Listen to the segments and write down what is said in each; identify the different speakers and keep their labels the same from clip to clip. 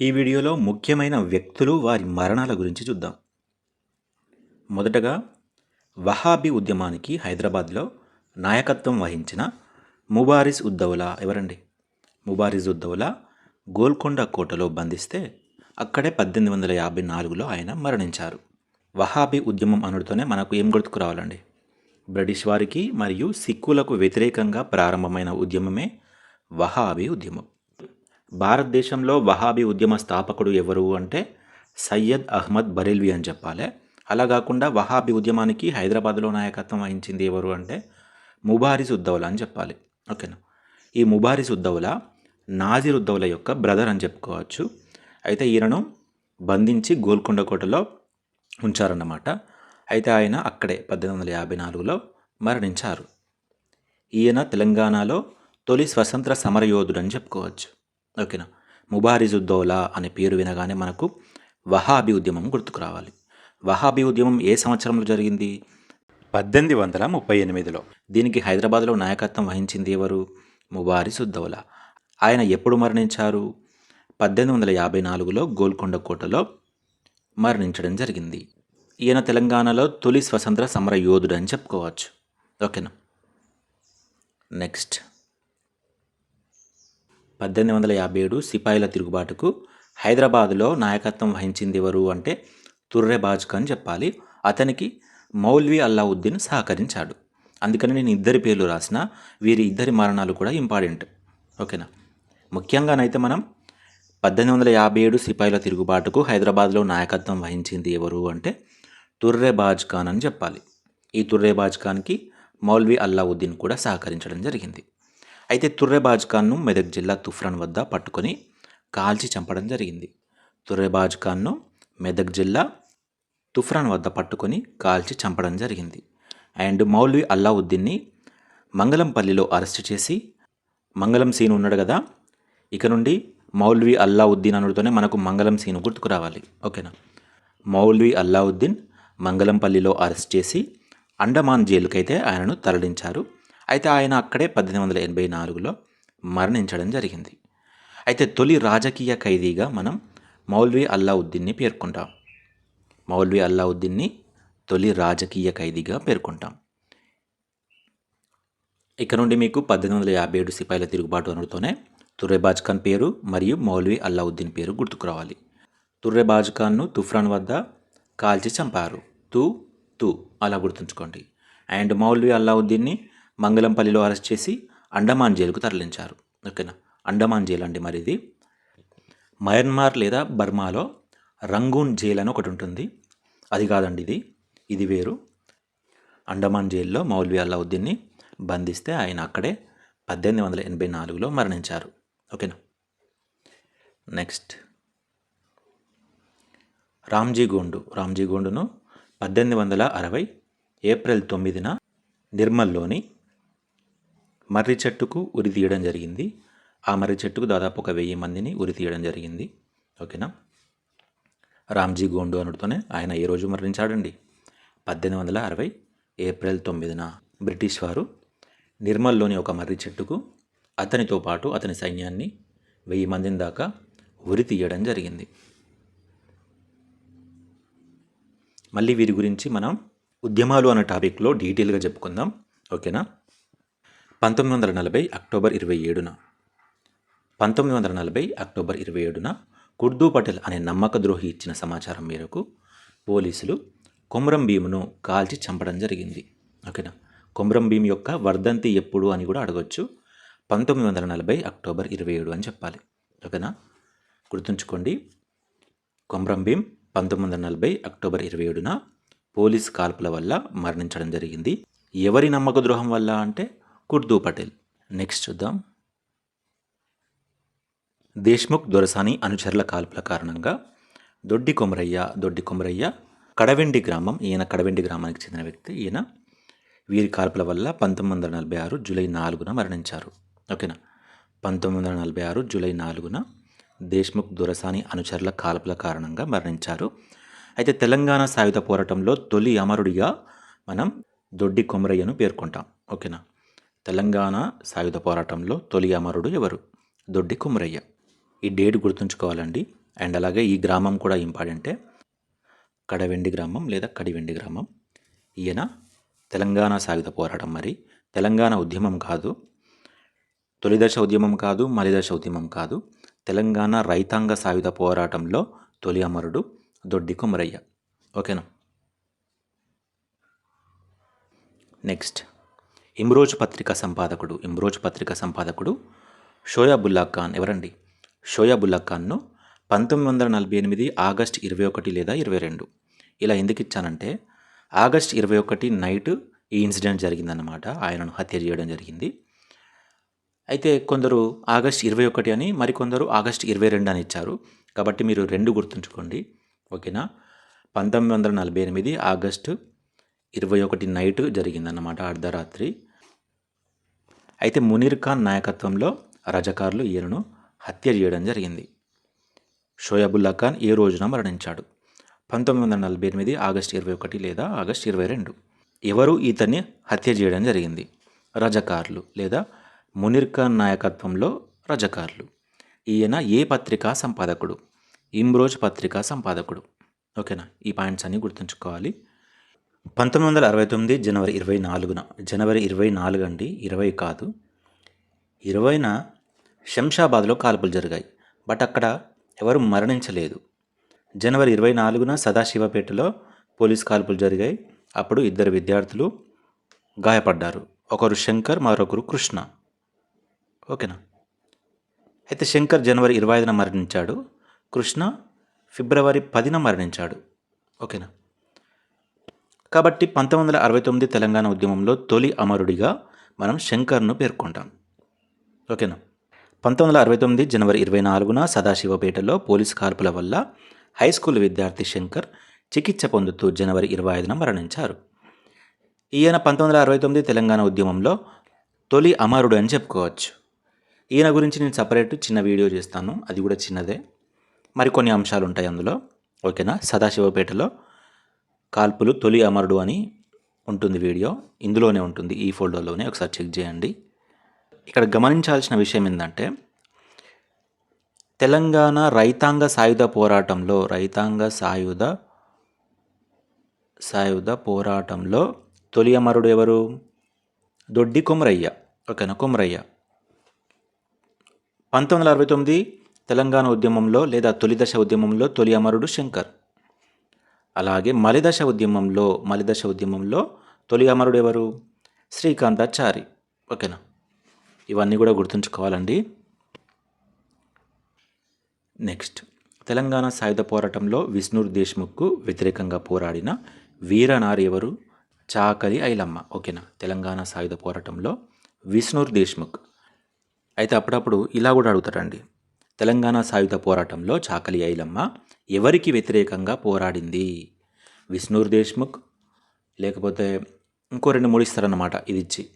Speaker 1: ఈ వీడియోలో ముఖ్యమైన వ్యక్తులు వారి మరణాల గురించి చూద్దాం. మొదటగా వహాబీ ఉద్యమానికి హైదరాబాద్లో నాయకత్వం వహించిన ముబారిస్ ఉద్దౌలా ఎవరండి? ముబారిస్ ఉద్దౌలా గోల్కొండ కోటలో బంధిస్తే అక్కడే పద్దెనిమిది వందల యాభై నాలుగులో ఆయన మరణించారు. వహాబీ ఉద్యమం అనుడితోనే మనకు ఏం గుర్తుకు రావాలండి? బ్రిటిష్ వారికి మరియు సిక్కులకు వ్యతిరేకంగా ప్రారంభమైన ఉద్యమమే వహాబీ ఉద్యమం. భారతదేశంలో వహాబీ ఉద్యమ స్థాపకుడు ఎవరు అంటే సయ్యద్ అహ్మద్ బరెల్వి అని చెప్పాలి. అలా కాకుండా వహాబీ ఉద్యమానికి హైదరాబాద్లో నాయకత్వం వహించింది ఎవరు అంటే ముబారిస్ ఉద్దౌలా అని చెప్పాలి. ఓకేనా? ఈ ముబారిస్ ఉద్దౌలా నాజిర్ ఉద్దౌలా యొక్క బ్రదర్ అని చెప్పుకోవచ్చు. అయితే ఈయనను బంధించి గోల్కొండ కోటలో ఉంచారన్నమాట. అయితే ఆయన అక్కడే పద్దెనిమిది వందల యాభై నాలుగులో మరణించారు. ఈయన తెలంగాణలో తొలి స్వతంత్ర సమరయోధుడు అని చెప్పుకోవచ్చు. ఓకేనా? ముబారిజుద్దౌలా అనే పేరు వినగానే మనకు వహాబీ ఉద్యమం గుర్తుకు రావాలి. వహాబీ ఉద్యమం ఏ సంవత్సరంలో జరిగింది? పద్దెనిమిది వందల ముప్పై ఎనిమిదిలో. దీనికి హైదరాబాద్లో నాయకత్వం వహించింది ఎవరు? ముబారిసుద్దౌలా ఆయన ఎప్పుడు మరణించారు? పద్దెనిమిది వందల యాభై నాలుగులో గోల్కొండ కోటలో మరణించడం జరిగింది. ఈయన తెలంగాణలో తొలి స్వతంత్ర సమర యోధుడు అని చెప్పుకోవచ్చు. ఓకేనా? నెక్స్ట్. పద్దెనిమిది వందల యాభై ఏడు సిపాయిల తిరుగుబాటుకు హైదరాబాదులో నాయకత్వం వహించింది ఎవరు అంటే తుర్రె బాజ్కా అని చెప్పాలి. అతనికి మౌల్వీ అల్లావుద్దీన్ సహకరించాడు. అందుకని నేను ఇద్దరి పేర్లు రాసిన వీరి ఇద్దరి మరణాలు కూడా ఇంపార్టెంట్. ఓకేనా? ముఖ్యంగానైతే మనం పద్దెనిమిది వందల యాభై ఏడు సిపాయిల తిరుగుబాటుకు హైదరాబాద్లో నాయకత్వం వహించింది ఎవరు అంటే తుర్రే బాజ్ ఖాన్ అని చెప్పాలి. ఈ తుర్రే బాజ్ ఖాన్కి మౌల్వీ అల్లావుద్దీన్ కూడా సహకరించడం జరిగింది. అయితే తుర్రెబాజ్ ఖాన్ను మెదక్ జిల్లా తుఫ్రాన్ వద్ద పట్టుకొని కాల్చి చంపడం జరిగింది. తుర్రెబాజ్ ఖాన్ను మెదక్ జిల్లా తుఫ్రాన్ వద్ద పట్టుకొని కాల్చి చంపడం జరిగింది. అండ్ మౌల్వీ అల్లావుద్దీన్ని మంగళంపల్లిలో అరెస్ట్ చేసి మంగళం సీన్ ఉన్నాడు కదా ఇక నుండి మౌల్వి అల్లావుద్దీన్ అనుడితోనే మనకు మంగళం సీను గుర్తుకు రావాలి. ఓకేనా? మౌల్వి అల్లావుద్దీన్ మంగళంపల్లిలో అరెస్ట్ చేసి అండమాన్ జైలుకైతే ఆయనను తరలించారు. అయితే ఆయన అక్కడే పద్దెనిమిది వందల ఎనభై నాలుగులో మరణించడం జరిగింది. అయితే తొలి రాజకీయ ఖైదీగా మనం మౌల్వి అల్లావుద్దీన్ని పేర్కొంటాం. మౌల్వి అల్లావుద్దీన్ని తొలి రాజకీయ ఖైదీగా పేర్కొంటాం. ఇక్కడ నుండి మీకు పద్దెనిమిది వందల యాభై ఏడు సిపాయిల తిరుగుబాటు అనుడితోనే తుర్రెబాజ్ ఖాన్ పేరు మరియు మౌల్వి అల్లావుద్దీన్ పేరు గుర్తుకు రావాలి. తుర్రెబాజ్ ఖాన్ను తుఫ్రాన్ వద్ద కాల్చి చంపారు. తూ తూ అలా గుర్తుంచుకోండి. అండ్ మౌల్వి అల్లావుద్దీన్ని మంగళంపల్లిలో అరెస్ట్ చేసి అండమాన్ జైలుకు తరలించారు. ఓకేనా? అండమాన్ జైలు అండి మరి ఇది మయన్మార్ లేదా బర్మాలో రంగూన్ జైల్ అని ఒకటి ఉంటుంది. అది కాదండి ఇది. ఇది వేరు. అండమాన్ జైల్లో మౌల్వీ అల్లావుద్దీన్ని బంధిస్తే ఆయన అక్కడే పద్దెనిమిది వందల ఎనభై నాలుగులో మరణించారు. ఓకేనా? నెక్స్ట్. రామ్జీ గోండు. రామ్జీ గోండును పద్దెనిమిది వందల అరవై ఏప్రిల్ తొమ్మిదిన నిర్మల్లోని మర్రి చెట్టుకు ఉరి తీయడం జరిగింది. ఆ మర్రి చెట్టుకు దాదాపు ఒక వెయ్యి మందిని ఉరి తీయడం జరిగింది. ఓకేనా? రామ్జీ గోండు అనుడితోనే ఆయన ఏ రోజు మరణించాడండి? పద్దెనిమిది వందల అరవై ఏప్రిల్ తొమ్మిదిన బ్రిటిష్ వారు నిర్మల్లోని ఒక మర్రి చెట్టుకు అతనితో పాటు అతని సైన్యాన్ని వెయ్యి మందిని దాకా ఉరి తీయడం జరిగింది. మళ్ళీ వీరి గురించి మనం ఉద్యమాలు అనే టాపిక్లో డీటెయిల్గా చెప్పుకుందాం. ఓకేనా? పంతొమ్మిది వందల నలభై అక్టోబర్ ఇరవై ఏడున. పంతొమ్మిది వందల నలభై అక్టోబర్ ఇరవై ఏడున కుర్దూ పటేల్ అనే నమ్మక ద్రోహి ఇచ్చిన సమాచారం మేరకు పోలీసులు కొమరం భీమును కాల్చి చంపడం జరిగింది. ఓకేనా? కొమరం భీమ్ యొక్క వర్ధంతి ఎప్పుడు అని కూడా అడగొచ్చు. పంతొమ్మిది వందల నలభై అక్టోబర్ ఇరవై ఏడు అని చెప్పాలి. ఓకేనా? గుర్తుంచుకోండి. కొమరం భీమ్ పంతొమ్మిది వందల నలభై అక్టోబర్ ఇరవై ఏడున పోలీస్ కాల్పుల వల్ల మరణించడం జరిగింది. ఎవరి నమ్మక ద్రోహం వల్ల అంటే కుర్దూ పటేల్. నెక్స్ట్ చూద్దాం. దేశ్ముఖ్ దొరసాని అనుచరుల కాల్పుల కారణంగా దొడ్డి కొమరయ్య దొడ్డి కొమరయ్య కడవెండి గ్రామం ఈయన కడవెండి గ్రామానికి చెందిన వ్యక్తి. ఈయన వీరి కాల్పుల వల్ల పంతొమ్మిది వందల నలభై ఆరు జూలై నాలుగున మరణించారు. ఓకేనా పంతొమ్మిది వందల నలభై ఆరు జూలై నాలుగున దేశ్ముఖ్ దొరసాని అనుచరుల కాల్పుల కారణంగా మరణించారు. అయితే తెలంగాణ సాయుధ పోరాటంలో తొలి అమరుడిగా మనం దొడ్డి కొమరయ్యను పేర్కొంటాం. ఓకేనా తెలంగాణ సాయుధ పోరాటంలో తొలి అమరుడు ఎవరు? దొడ్డి కుమరయ్య. ఈ డేట్ గుర్తుంచుకోవాలండి. అండ్ అలాగే ఈ గ్రామం కూడా ఇంపార్టెంటే. కడవెండి గ్రామం లేదా కడివెండి గ్రామం. ఈయన తెలంగాణ సాయుధ పోరాటం మరి. తెలంగాణ ఉద్యమం కాదు. తొలిదశ ఉద్యమం కాదు మలిదశ ఉద్యమం కాదు. తెలంగాణ రైతాంగ సాయుధ పోరాటంలో తొలి అమరుడు దొడ్డి కుమరయ్య. ఓకేనా? నెక్స్ట్. ఇమ్రోజ్ పత్రిక సంపాదకుడు ఇమ్రోజ్ పత్రిక సంపాదకుడు షోయాబుల్లా ఖాన్ ఎవరండి? షోయాబుల్లా ఖాన్ను పంతొమ్మిది వందల నలభై ఎనిమిది ఆగస్ట్ ఇరవై ఒకటి లేదా ఇరవై రెండు. ఇలా ఎందుకు ఇచ్చానంటే ఆగస్ట్ ఇరవై ఒకటి నైట్ ఈ ఇన్సిడెంట్ జరిగిందన్నమాట. ఆయనను హత్య చేయడం జరిగింది. అయితే కొందరు ఆగస్ట్ ఇరవై ఒకటి అని మరికొందరు ఆగస్ట్ ఇరవై రెండు అని ఇచ్చారు. కాబట్టి మీరు రెండు గుర్తుంచుకోండి. ఓకేనా? పంతొమ్మిది వందల నలభై ఎనిమిది ఆగస్టు ఇరవై ఒకటి నైట్ జరిగిందన్నమాట అర్ధరాత్రి. అయితే మునీర్ ఖాన్ నాయకత్వంలో రజకారులు ఈయనను హత్య చేయడం జరిగింది. షోయబుల్లా ఖాన్ ఏ రోజున మరణించాడు? పంతొమ్మిది వందల నలభై ఎనిమిది ఆగస్ట్ ఇరవై ఒకటి లేదా ఆగస్ట్ ఇరవై రెండు. ఎవరు ఈతన్ని హత్య చేయడం జరిగింది? రజకారులు లేదా మునీర్ ఖాన్ నాయకత్వంలో రజకారులు? ఈయన ఏ పత్రికా సంపాదకుడు? ఇమ్రోజ్ పత్రికా సంపాదకుడు. ఓకేనా? ఈ పాయింట్స్ అన్నీ గుర్తుంచుకోవాలి. పంతొమ్మిది వందల అరవై తొమ్మిది జనవరి ఇరవై నాలుగున జనవరి ఇరవై నాలుగు అండి ఇరవై కాదు ఇరవైన శంషాబాద్లో కాల్పులు జరిగాయి. బట్ అక్కడ ఎవరు మరణించలేదు. జనవరి ఇరవై నాలుగున సదాశివపేటలో పోలీస్ కాల్పులు జరిగాయి. అప్పుడు ఇద్దరు విద్యార్థులు గాయపడ్డారు. ఒకరు శంకర్ మరొకరు కృష్ణ. ఓకేనా? అయితే శంకర్ జనవరి ఇరవై ఐదున మరణించాడు. కృష్ణ ఫిబ్రవరి పదిన మరణించాడు. ఓకేనా? కాబట్టి పంతొమ్మిది వందల అరవై తొమ్మిది తెలంగాణ ఉద్యమంలో తొలి అమరుడిగా మనం శంకర్ను పేర్కొంటాం. ఓకేనా? పంతొమ్మిది వందల అరవై తొమ్మిది జనవరి ఇరవై నాలుగున సదాశివపేటలో పోలీసు కాల్పుల వల్ల హై స్కూల్ విద్యార్థి శంకర్ చికిత్స పొందుతూ జనవరి ఇరవై ఐదున మరణించారు. ఈయన పంతొమ్మిది వందల అరవై తొమ్మిది తెలంగాణ ఉద్యమంలో తొలి అమరుడు అని చెప్పుకోవచ్చు. ఈయన గురించి నేను సపరేట్ చిన్న వీడియో చేస్తాను. అది కూడా చిన్నదే. మరికొన్ని అంశాలు ఉంటాయి అందులో. ఓకేనా? సదాశివపేటలో కాల్పులు తొలి అమరుడు అని ఉంటుంది వీడియో. ఇందులోనే ఉంటుంది. ఈ ఫోల్డర్లోనే ఒకసారి చెక్ చేయండి. ఇక్కడ గమనించాల్సిన విషయం ఏంటంటే తెలంగాణ రైతాంగ సాయుధ పోరాటంలో రైతాంగ సాయుధ సాయుధ పోరాటంలో తొలి అమరుడు ఎవరు? దొడ్డి కొమరయ్య. ఓకేనా? కొమరయ్య. పంతొమ్మిది వందల అరవై తొమ్మిది తెలంగాణ ఉద్యమంలో లేదా తొలిదశ ఉద్యమంలో తొలి అమరుడు శంకర్. అలాగే మలిదశ ఉద్యమంలో మలిదశ ఉద్యమంలో తొలి అమరుడు ఎవరు? శ్రీకాంతాచారి. ఓకేనా? ఇవన్నీ కూడా గుర్తుంచుకోవాలండి. నెక్స్ట్ తెలంగాణ సాయుధ పోరాటంలో విష్ణుర్ దేశ్ముఖ్కు వ్యతిరేకంగా పోరాడిన వీరనారి ఎవరు? చాకలి ఐలమ్మ. ఓకేనా? తెలంగాణ సాయుధ పోరాటంలో విష్ణుర్ దేశ్ముఖ్. అయితే అప్పుడప్పుడు ఇలా కూడా అడుగుతారండి. తెలంగాణ సాయుధ పోరాటంలో చాకలి ఐలమ్మ ఎవరికి వ్యతిరేకంగా పోరాడింది? విష్ణూర్ దేశ్ముఖ్ లేకపోతే ఇంకో రెండు మూడు ఇస్తారన్నమాట ఇది ఇచ్చి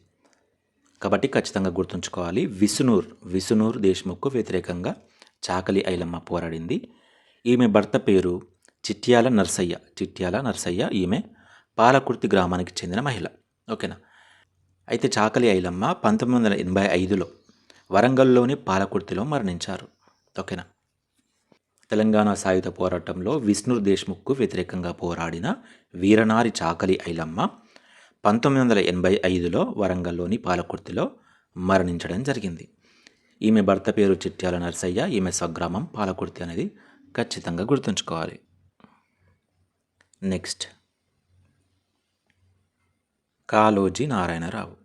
Speaker 1: కాబట్టి ఖచ్చితంగా గుర్తుంచుకోవాలి విసునూర్ విసునూర్ దేశ్ముఖ్కు వ్యతిరేకంగా చాకలి ఐలమ్మ పోరాడింది. ఈమె భర్త పేరు చిట్యాల నర్సయ్య చిట్యాల నర్సయ్య ఈమె పాలకుర్తి గ్రామానికి చెందిన మహిళ. ఓకేనా? అయితే చాకలి ఐలమ్మ పంతొమ్మిది వందల ఎనభై ఐదులో వరంగల్లోని పాలకుర్తిలో మరణించారు. ఓకేనా తెలంగాణ సాయుధ పోరాటంలో విష్ణుర్ దేశ్ముఖ్కు వ్యతిరేకంగా పోరాడిన వీరనారి చాకలి ఐలమ్మ పంతొమ్మిది వందల ఎనభై ఐదులో వరంగల్లోని పాలకుర్తిలో మరణించడం జరిగింది. ఈమె భర్త పేరు చిట్యాల నర్సయ్య ఈమె స్వగ్రామం పాలకుర్తి అనేది ఖచ్చితంగా గుర్తుంచుకోవాలి. నెక్స్ట్. కాలోజీ నారాయణరావు.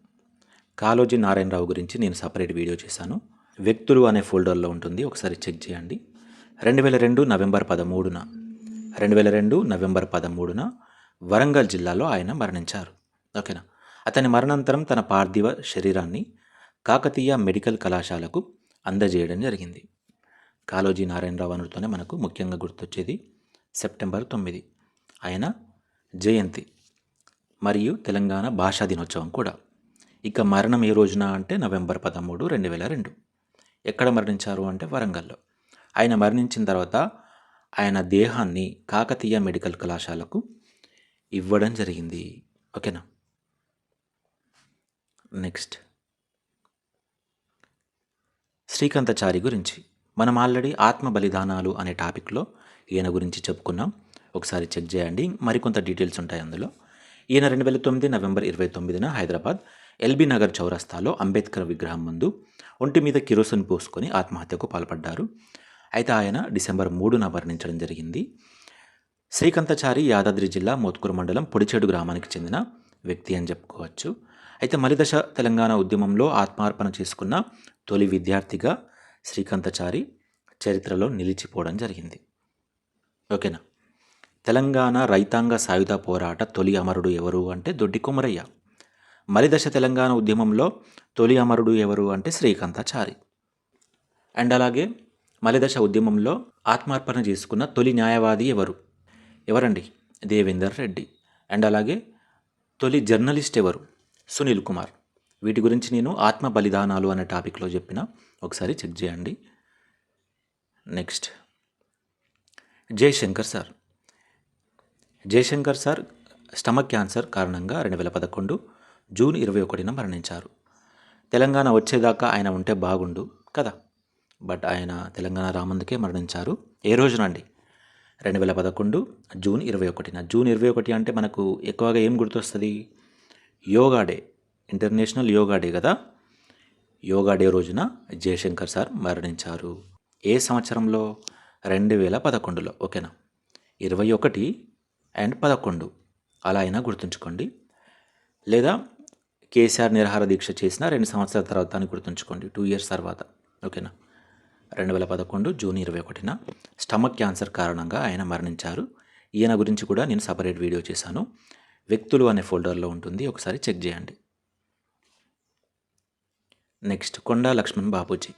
Speaker 1: కాలోజీ నారాయణరావు గురించి నేను సపరేట్ వీడియో చేశాను. వ్యక్తులు అనే ఫోల్డర్లో ఉంటుంది. ఒకసారి చెక్ చేయండి. రెండు వేల రెండు నవంబర్ పదమూడున రెండు వేల రెండు నవంబర్ పదమూడున వరంగల్ జిల్లాలో ఆయన మరణించారు. ఓకేనా? అతని మరణాంతరం తన పార్థివ శరీరాన్ని కాకతీయ మెడికల్ కళాశాలకు అందజేయడం జరిగింది. కాలోజీ నారాయణరావు అనుడితోనే మనకు ముఖ్యంగా గుర్తొచ్చేది సెప్టెంబర్ తొమ్మిది. ఆయన జయంతి మరియు తెలంగాణ భాషా దినోత్సవం కూడా. ఇక మరణం ఏ రోజున అంటే నవంబర్ పదమూడు రెండు వేల రెండు. ఎక్కడ మరణించారు అంటే వరంగల్లో. ఆయన మరణించిన తర్వాత ఆయన దేహాన్ని కాకతీయ మెడికల్ కళాశాలకు ఇవ్వడం జరిగింది. ఓకేనా? నెక్స్ట్. శ్రీకాంతచారి గురించి. మనం ఆల్రెడీ ఆత్మ బలిదానాలు అనే టాపిక్లో ఈయన గురించి చెప్పుకున్నాం. ఒకసారి చెక్ చేయండి. మరికొంత డీటెయిల్స్ ఉంటాయి అందులో. ఈయన రెండు వేల తొమ్మిది నవంబర్ ఇరవై తొమ్మిదిన హైదరాబాద్ ఎల్బీ నగర్ చౌరస్తాలో అంబేద్కర్ విగ్రహం ముందు ఒంటి మీద కిరోసిన్ పోసుకొని ఆత్మహత్యకు పాల్పడ్డారు. అయితే ఆయన డిసెంబర్ మూడున మరణించడం జరిగింది. శ్రీకంతచారి యాదాద్రి జిల్లా మోత్కూరు మండలం పొడిచేడు గ్రామానికి చెందిన వ్యక్తి అని చెప్పుకోవచ్చు. అయితే మలిదశ తెలంగాణ ఉద్యమంలో ఆత్మార్పణ చేసుకున్న తొలి విద్యార్థిగా శ్రీకంతచారి చరిత్రలో నిలిచిపోవడం జరిగింది. ఓకేనా? తెలంగాణ రైతాంగ సాయుధ పోరాట తొలి అమరుడు ఎవరు అంటే దొడ్డి కొమరయ్య మలిదశ తెలంగాణ ఉద్యమంలో తొలి అమరుడు ఎవరు అంటే శ్రీకాంతాచారి. అండ్ అలాగే మలిదశ ఉద్యమంలో ఆత్మార్పణ చేసుకున్న తొలి న్యాయవాది ఎవరు? ఎవరండి? దేవేందర్ రెడ్డి. అండ్ అలాగే తొలి జర్నలిస్ట్ ఎవరు? సునీల్ కుమార్. వీటి గురించి నేను ఆత్మ బలిదానాలు అనే టాపిక్లో చెప్పిన. ఒకసారి చెక్ చేయండి. Next. Jayashankar sir. Jayashankar sir stomach cancer కారణంగా రెండు వేల పదకొండు జూన్ ఇరవై ఒకటిన మరణించారు. తెలంగాణ వచ్చేదాకా ఆయన ఉంటే బాగుండు కదా. బట్ ఆయన తెలంగాణ రామందుకే మరణించారు. ఏ రోజునండి రెండు వేల పదకొండు జూన్ ఇరవై ఒకటిన జూన్ ఇరవై ఒకటి అంటే మనకు ఎక్కువగా ఏం గుర్తొస్తుంది? Yoga day. International yoga day కదా. యోగా డే రోజున జయశంకర్ సార్ మరణించారు. ఏ సంవత్సరంలో? రెండు వేల పదకొండులో. ఓకేనా? ఇరవై ఒకటి అండ్ పదకొండు. అలా అయినా గుర్తుంచుకోండి. లేదా కేసీఆర్ నిరహార దీక్ష చేసిన రెండు సంవత్సరాల తర్వాత అని గుర్తుంచుకోండి. టూ ఇయర్స్ తర్వాత. ఓకేనా రెండు వేల పదకొండు జూన్ ఇరవై ఒకటిన స్టమక్ క్యాన్సర్ కారణంగా ఆయన మరణించారు. ఈయన గురించి కూడా నేను సపరేట్ వీడియో చేశాను. వ్యక్తులు అనే ఫోల్డర్లో ఉంటుంది. ఒకసారి చెక్ చేయండి. నెక్స్ట్ కొండా లక్ష్మణ్ బాపూజీ.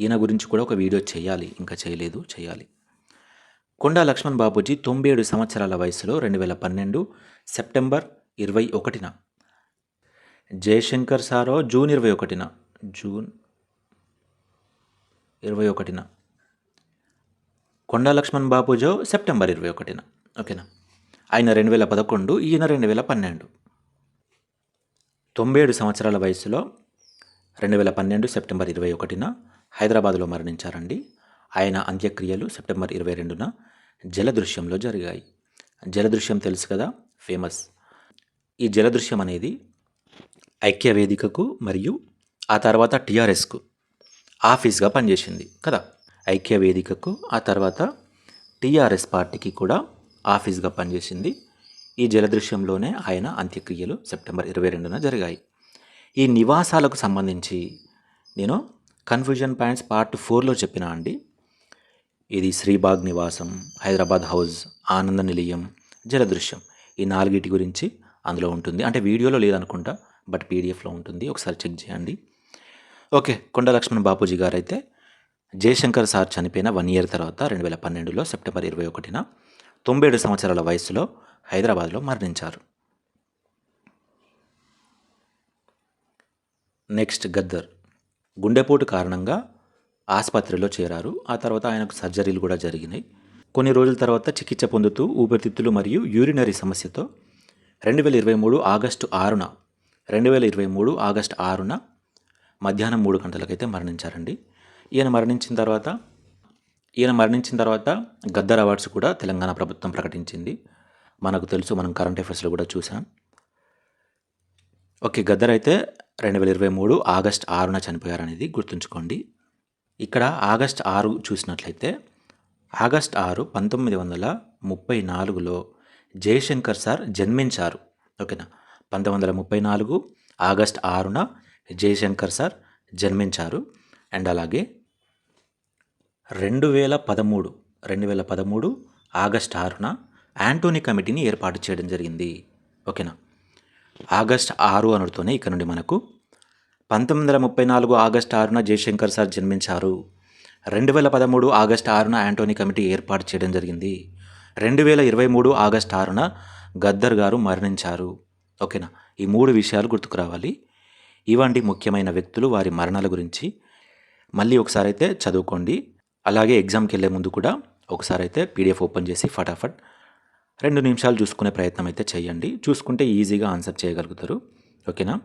Speaker 1: ఈయన గురించి కూడా ఒక వీడియో చేయాలి. ఇంకా చేయలేదు చేయాలి. కొండా లక్ష్మణ్ బాపూజీ తొంభై ఏడు సంవత్సరాల వయసులో రెండు వేల పన్నెండు సెప్టెంబర్ ఇరవై ఒకటిన జయశంకర్ సారో జూన్ ఇరవై ఒకటిన. జూన్ ఇరవై ఒకటిన. కొండా లక్ష్మణ్ బాపూజో సెప్టెంబర్ ఇరవై ఒకటిన. ఓకేనా? ఆయన రెండు వేల పదకొండు ఈయన రెండు వేల పన్నెండు. తొంభై ఏడు సంవత్సరాల వయసులో రెండు వేల పన్నెండు సెప్టెంబర్ ఇరవై ఒకటిన హైదరాబాద్లో మరణించారండి. ఆయన అంత్యక్రియలు సెప్టెంబర్ ఇరవై రెండున జలదృశ్యంలో జరిగాయి. జలదృశ్యం తెలుసు కదా? ఫేమస్. ఈ జలదృశ్యం అనేది ఐక్య వేదికకు మరియు ఆ తర్వాత టీఆర్ఎస్కు ఆఫీస్గా పనిచేసింది కదా? ఐక్య వేదికకు ఆ తర్వాత టీఆర్ఎస్ పార్టీకి కూడా ఆఫీస్గా పనిచేసింది. ఈ జలదృశ్యంలోనే ఆయన అంత్యక్రియలు సెప్టెంబర్ ఇరవై రెండున జరిగాయి. ఈ నివాసాలకు సంబంధించి నేను కన్ఫ్యూజన్ పాయింట్స్ పార్ట్ ఫోర్లో చెప్పిన అండి. ఇది శ్రీబాగ్ నివాసం హైదరాబాద్ హౌస్ ఆనంద నిలయం జలదృశ్యం. ఈ నాలుగిటి గురించి అందులో ఉంటుంది. అంటే వీడియోలో లేదనుకుంటా. బట్ పీడిఎఫ్లో ఉంటుంది. ఒకసారి చెక్ చేయండి. ఓకే కొండ లక్ష్మణ్ బాపూజీ గారు అయితే జయశంకర్ సార్ చనిపోయిన వన్ ఇయర్ తర్వాత రెండు వేల పన్నెండులో సెప్టెంబర్ ఇరవై ఒకటిన తొంభై ఏడు సంవత్సరాల వయసులో హైదరాబాద్లో మరణించారు. నెక్స్ట్ గద్దర్. గుండెపోటు కారణంగా ఆసుపత్రిలో చేరారు. ఆ తర్వాత ఆయనకు సర్జరీలు కూడా జరిగినాయి. కొన్ని రోజుల తర్వాత చికిత్స పొందుతూ ఊపిరితిత్తులు మరియు యూరినరీ సమస్యతో రెండు వేల ఇరవై మూడు ఆగస్టు ఆరున రెండు వేల ఇరవై మూడు ఆగస్ట్ ఆరున మధ్యాహ్నం మూడు గంటలకైతే మరణించారండి. ఈయన మరణించిన తర్వాత ఈయన మరణించిన తర్వాత గద్దర్ అవార్డ్స్ కూడా తెలంగాణ ప్రభుత్వం ప్రకటించింది. మనకు తెలుసు మనం కరెంట్ అఫైర్స్లో కూడా చూసాం. ఓకే గద్దర్ అయితే రెండు వేల ఇరవై మూడు ఆగస్ట్ ఆరున చనిపోయారనేది గుర్తుంచుకోండి. ఇక్కడ ఆగస్ట్ ఆరు చూసినట్లయితే ఆగస్ట్ ఆరు పంతొమ్మిది వందల ముప్పై నాలుగులో జయశంకర్ సార్ జన్మించారు. ఓకేనా? పంతొమ్మిది వందల ముప్పై నాలుగు ఆగస్ట్ ఆరున జయశంకర్ సార్ జన్మించారు. అండ్ అలాగే రెండు వేల పదమూడు రెండు వేల పదమూడు ఆగస్ట్ ఆరున యాంటోనీ కమిటీని ఏర్పాటు చేయడం జరిగింది. ఓకేనా? ఆగస్ట్ ఆరు అనుడుతోనే ఇక్కడ నుండి మనకు పంతొమ్మిది వందల ముప్పై నాలుగు ఆగస్ట్ ఆరున జయశంకర్ సార్ జన్మించారు. రెండు వేల పదమూడు ఆగస్ట్ ఆరున యాంటోనీ కమిటీ ఏర్పాటు చేయడం జరిగింది. రెండు వేల ఇరవై మూడు ఆగస్ట్ ఆరున గద్దర్ గారు మరణించారు. ఓకేనా? ఈ మూడు విషయాలు గుర్తుకు రావాలి. ఇవంటి ముఖ్యమైన వ్యక్తులు వారి మరణాల గురించి. మళ్ళీ ఒకసారి అయితే చదువుకోండి. అలాగే ఎగ్జామ్కి వెళ్ళే ముందు కూడా ఒకసారి అయితే పీడిఎఫ్ ఓపెన్ చేసి ఫటాఫట్ రెండు నిమిషాలు చూసుకునే ప్రయత్నం అయితే చేయండి. చూసుకుంటే ఈజీగా ఆన్సర్ చేయగలుగుతారు. ఓకేనా?